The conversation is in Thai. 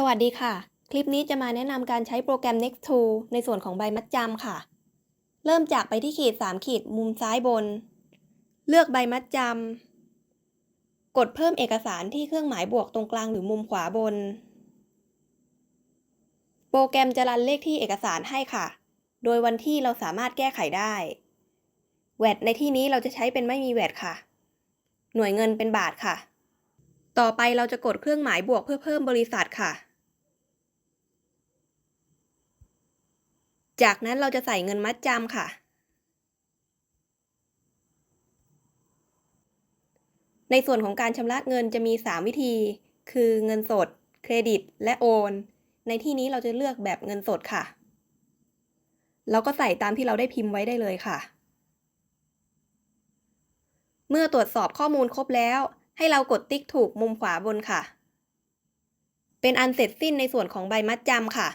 สวัสดีค่ะ คลิปนี้จะมาแนะนำการใช้โปรแกรม Next2 ในส่วนของใบมัดจำค่ะ เริ่มจากไปที่ขีด 3 ขีดมุมซ้ายบน เลือกใบมัดจำกดเพิ่มเอกสารที่เครื่องหมายบวกตรงกลางหรือมุมขวาบน โปรแกรมจะรันเลขที่เอกสารให้ค่ะ โดยวันที่เราสามารถแก้ไขได้แวดในที่นี้เราจะใช้เป็นไม่มีแวดค่ะ หน่วยเงินเป็นบาทค่ะ ต่อไปเราจะกดเครื่องหมายบวกเพื่อเพิ่มบริษัทค่ะ จากนั้นเราจะใส่เงินมัดจำค่ะ ในส่วนของการชำระเงินจะมี 3 วิธี คือเงินสด เครดิต และโอน ในที่นี้เราจะเลือกแบบเงินสดค่ะ เราก็ใส่ตามที่เราได้พิมพ์ไว้ได้เลยค่ะ เมื่อตรวจสอบข้อมูลครบแล้ว ให้เรากดติ๊กถูกมุมขวาบนค่ะ เป็นอันเสร็จสิ้นในส่วนของใบมัดจำค่ะ